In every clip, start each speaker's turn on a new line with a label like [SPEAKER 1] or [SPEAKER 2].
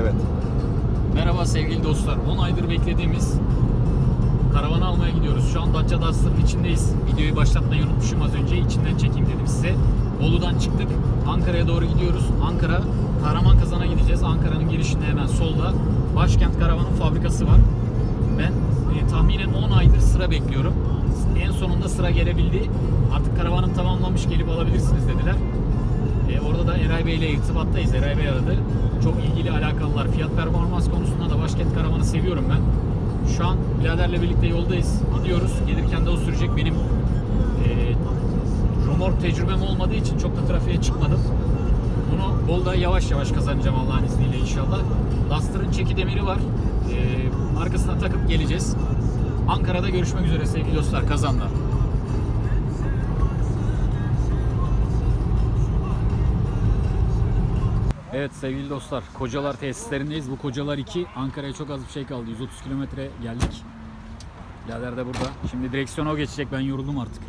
[SPEAKER 1] Evet.
[SPEAKER 2] Merhaba sevgili dostlar. 10 aydır beklediğimiz karavanı almaya gidiyoruz. Şu an Dacia Duster'ın içindeyiz. Videoyu başlatmayı unutmuşum az önce. İçinden çekeyim dedim size. Bolu'dan çıktık. Ankara'ya doğru gidiyoruz. Ankara, Kahraman gideceğiz. Ankara'nın girişinde hemen solda Başkent Karavan'ın fabrikası var. Ben e, tahminen 10 aydır sıra bekliyorum. En sonunda sıra gelebildi. Artık karavanın tamamlanmış gelip alabilirsiniz dediler. E, orada da Eray Bey ile irtibattayız. Eray Bey aradı. Çok ilgili alakalılar. Fiyat performans konusunda da başkent karavanı seviyorum ben. Şu an biraderle birlikte yoldayız. Gidiyoruz. Gelirken de o sürecek. Benim e, romork tecrübem olmadığı için çok da trafiğe çıkmadım. Bunu Bolu'da yavaş yavaş kazanacağım Allah'ın izniyle inşallah. Duster'ın çeki demiri var. E, arkasına takıp geleceğiz. Ankara'da görüşmek üzere sevgili dostlar kazanda. Evet sevgili dostlar, Kocalar tesislerindeyiz. Bu Kocalar 2. Ankara'ya çok az bir şey kaldı. 130 kilometre geldik. Birader de burada. Şimdi direksiyona o geçecek. Ben yoruldum artık.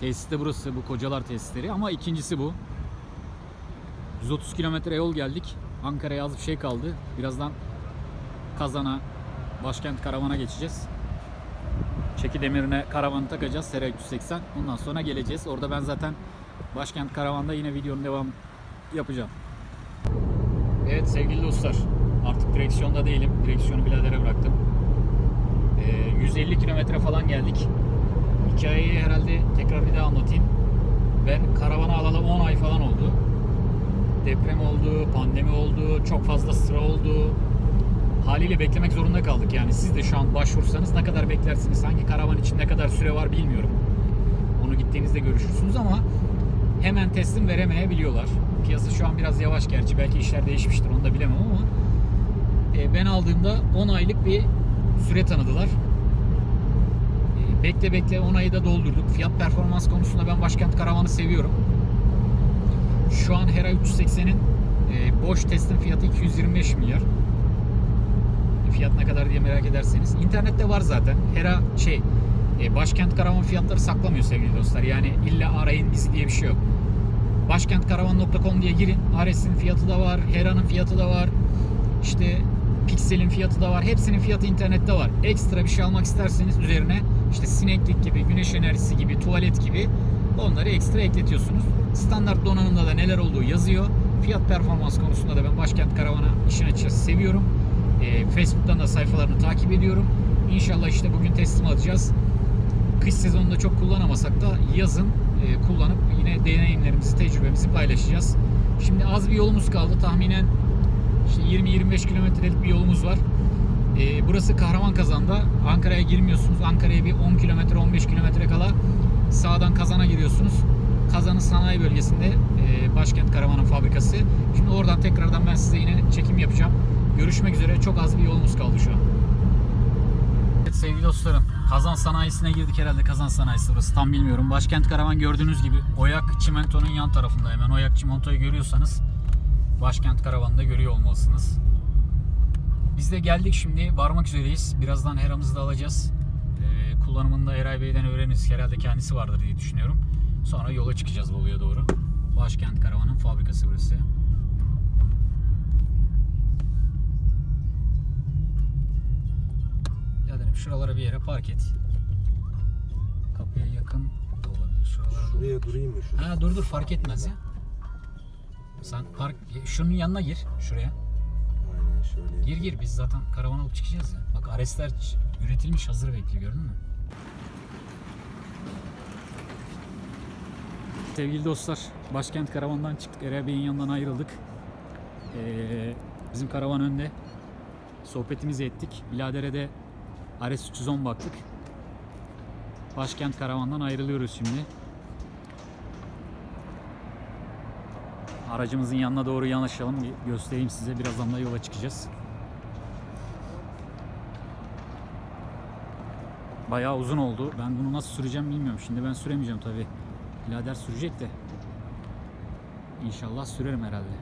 [SPEAKER 2] Tesis de burası. Bu Kocalar tesisleri. Ama ikincisi bu. 130 kilometre yol geldik. Ankara'ya az bir şey kaldı. Birazdan Kazan'a, başkent karavana geçeceğiz. Çeki demirine karavanı takacağız. Sera 380. Ondan sonra geleceğiz. Orada ben zaten başkent karavanda yine videonun devam yapacağım. Evet sevgili dostlar artık direksiyonda değilim. Direksiyonu biradere bıraktım. Ee, 150 kilometre falan geldik. Hikayeyi herhalde tekrar bir daha anlatayım. Ben karavana alalı 10 ay falan oldu. Deprem oldu, pandemi oldu, çok fazla sıra oldu. Haliyle beklemek zorunda kaldık. Yani siz de şu an başvursanız ne kadar beklersiniz? Hangi karavan için ne kadar süre var bilmiyorum. Onu gittiğinizde görüşürsünüz ama hemen teslim veremeyebiliyorlar. Piyasa şu an biraz yavaş gerçi. Belki işler değişmiştir onu da bilemem ama e, ben aldığımda 10 aylık bir süre tanıdılar. E, bekle bekle 10 ayı da doldurduk. Fiyat performans konusunda ben Başkent Karavan'ı seviyorum. Şu an Hera 380'in e, boş teslim fiyatı 225 milyar. Fiyat ne kadar diye merak ederseniz. İnternette var zaten. Hera şey e, Başkent Karavan fiyatları saklamıyor sevgili dostlar. Yani illa arayın bizi diye bir şey yok. Başkentkaravan.com diye girin. Ares'in fiyatı da var, Hera'nın fiyatı da var. İşte Pixel'in fiyatı da var. Hepsinin fiyatı internette var. Ekstra bir şey almak isterseniz üzerine işte sineklik gibi, güneş enerjisi gibi, tuvalet gibi onları ekstra ekletiyorsunuz. Standart donanımda da neler olduğu yazıyor. Fiyat performans konusunda da ben Başkent Karavan'a işin açıkçası seviyorum. Ee, Facebook'tan da sayfalarını takip ediyorum. İnşallah işte bugün teslim alacağız. Kış sezonunda çok kullanamasak da yazın e, kullanıp yine deneyimlerimizi, tecrübemizi paylaşacağız. Şimdi az bir yolumuz kaldı. Tahminen işte 20-25 kilometrelik bir yolumuz var. E, burası Kahraman Kazan'da. Ankara'ya girmiyorsunuz. Ankara'ya bir 10 kilometre, 15 kilometre kala sağdan Kazan'a giriyorsunuz. Kazan'ın sanayi bölgesinde e, Başkent Karavan'ın fabrikası. Şimdi oradan tekrardan ben size yine çekim yapacağım. Görüşmek üzere. Çok az bir yolumuz kaldı şu an. Evet sevgili dostlarım, Kazan sanayisine girdik herhalde Kazan sanayisi burası tam bilmiyorum. Başkent Karavan gördüğünüz gibi Oyak Çimento'nun yan tarafında hemen Oyak Çimento'yu görüyorsanız Başkent Karavan'da görüyor olmalısınız. Biz de geldik şimdi varmak üzereyiz. Birazdan Hera'mızı da alacağız. Ee, kullanımını da Eray Bey'den öğreniriz. Herhalde kendisi vardır diye düşünüyorum. Sonra yola çıkacağız Bolu'ya doğru. Başkent Karavan'ın fabrikası burası. Şuralara bir yere park et. Kapıya yakın da olabilir. Şuralara
[SPEAKER 1] Şuraya durayım mı? Şuraya.
[SPEAKER 2] Ha dur dur fark etmez ya. Sen park şunun yanına gir şuraya.
[SPEAKER 1] Aynen şöyle.
[SPEAKER 2] Gir gir biz zaten karavan alıp çıkacağız ya. Bak Aresler üretilmiş hazır bekliyor gördün mü? Sevgili dostlar, başkent karavandan çıktık. Eray Bey'in yanından ayrıldık. Ee, bizim karavan önde. Sohbetimizi ettik. Bilader'e de Ares 310 baktık. Başkent karavandan ayrılıyoruz şimdi. Aracımızın yanına doğru yanaşalım. Bir göstereyim size. Birazdan da yola çıkacağız. Bayağı uzun oldu. Ben bunu nasıl süreceğim bilmiyorum. Şimdi ben süremeyeceğim tabi. Birader sürecek de. İnşallah sürerim herhalde.